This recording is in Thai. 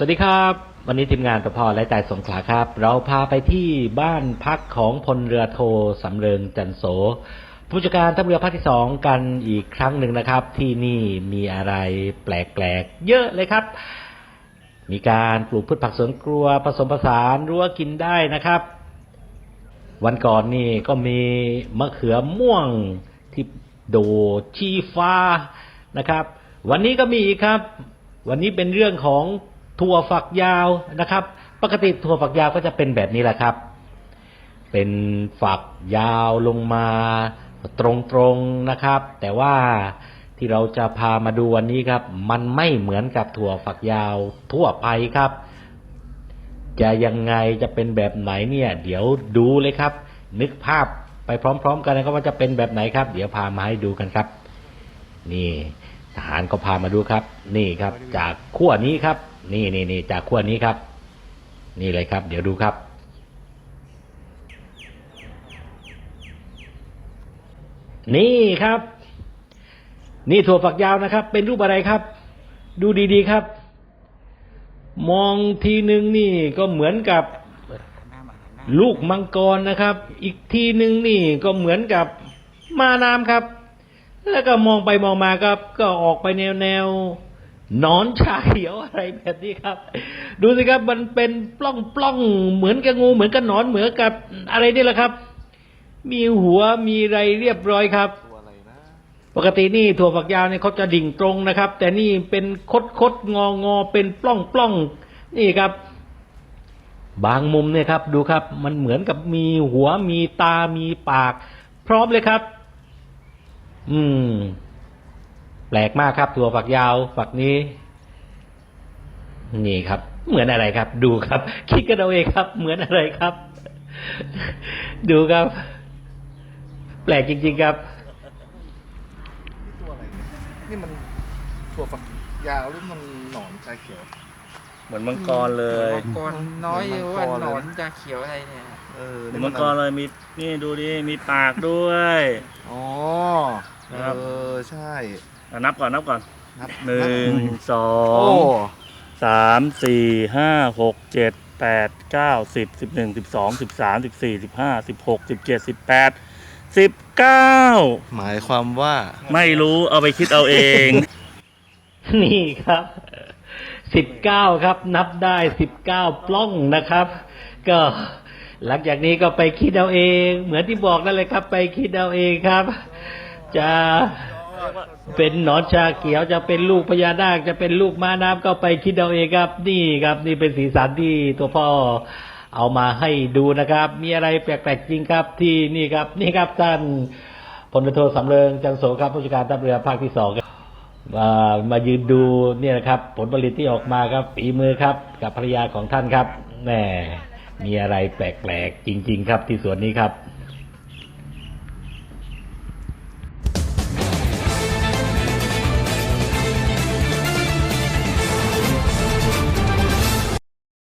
สวัสดีครับ วันนี้ทีมงานตพอและใจสงขลาครับ เราพาไปที่บ้านพักของพลเรือโทสำเริงจันโส ผู้จัดการทัพเรือภาคที่สองกันอีกครั้งหนึ่งนะครับ ที่นี่มีอะไรแปลกๆ เยอะเลยครับ มีการปลูกพืชผักสวนครัวผสมผสานรั้วกินได้นะครับ วันก่อนนี่ก็มีมะเขือม่วงที่โดดชี้ฟ้านะครับ วันนี้ก็มีอีกครับ วันนี้เป็นเรื่องของ ถั่วฝักยาวนะครับ ปกติถั่วฝักยาวก็จะเป็นแบบนี้แหละครับ เป็นฝักยาวลงมาตรงๆนะครับ แต่ว่าที่เราจะพามาดูวันนี้ครับ มันไม่เหมือนกับถั่วฝักยาวทั่วไปครับ จะยังไงจะเป็นแบบไหนเนี่ย เดี๋ยวดูเลยครับ นึกภาพไปพร้อม ๆ กันนะครับว่าจะเป็นแบบไหนครับ เดี๋ยวพามาให้ดูกันครับ นี่ทหารก็พามาดูครับ นี่ครับ จากขั้วนี้ครับ นี่นี่นี่จากขั้วนี้ครับ นี่เลยครับ เดี๋ยวดูครับ นี่ครับ นี่ถั่วฝักยาวนะครับ เป็นรูปอะไรครับ ดูดีๆครับ มองทีนึงนี่ก็เหมือนกับลูกมังกรนะครับ อีกทีหนึ่งนี่ก็เหมือนกับมาน้ำครับ แล้วก็มองไปมองมาครับ ก็ออกไปแนวแนว นอนชาเขียวอะไรแบบนี้ครับ ดูสิครับมันเป็นปล้องปล้องเหมือนกับงูเหมือนกับหนอนเหมือนกับอะไรนี่แหละครับ มีหัวมีไรเรียบร้อยครับปกตินี่ถั่วฝักยาวเนี่ยเขาจะดิ่งตรงนะครับ แต่นี่เป็นคดคดงองอเป็นปล้องปล้องนี่ครับ บางมุมเนี่ยครับ ดูครับ มันเหมือนกับมีหัวมีตามีปาก พร้อมเลยครับ อืม แปลกมากครับถั่วฝักยาวฝักนี้ นี่ครับ เหมือนอะไรครับ ดูครับ คิดกันเอาเองครับ เหมือนอะไรครับ ดูครับ แปลกจริง ๆครับนี่ตัวอะไรเนี่ยนี่มันถั่วฝักยาวหรือมันหนอนชาเขียว เหมือนมังกรเลยมังกรน้อยอยู่ว่ามังกรเลยหนอนจะเขียวอะไรเนี่ยเออเหมือนมังกรเลยมีนี่ดูดิมีปากด้วยอ๋อครับเออใช่ อะนับก่อนนับก่อนนับหนึ่งสอโอ้งสามสี่ห้าหกเจ็ดแปดเก้าสิบสิบหนึ่งสิบสองสิบสามสิบสี่สิบห้าสิบหกสิบเจ็ดสิบแปดสิบเก้าหมายความว่า ไม่รู้เอาไปคิดเอาเอง นี่ครับ สิบเก้าครับ นับได้สิบเก้าปล้องนะครับ ก็ หลังจากนี้ก็ไปคิดเอาเอง เหมือนที่บอกนั่นเลยครับ ไปคิดเอาเองครับ จะ เป็นหนอนชาเขียวจะเป็นลูกพญานาคจะเป็นลูกม้าน้ำก็ไปคิดเอาเองครับ นี่ครับ นี่เป็นสีสันที่ตัวพ่อเอามาให้ดูนะครับ มีอะไรแปลกๆจริงครับที่นี่ครับ นี่ครับท่านพลโทสำเริงจันโสครับผู้จัดการทัพเรือภาคที่สองมามายืนดูเนี่ยนะครับ ผลผลิตที่ออกมาครับฝีมือครับ กับภรรยาของท่านครับแหมมีอะไรแปลกๆจริง ๆ ครับที่สวนนี้ครับ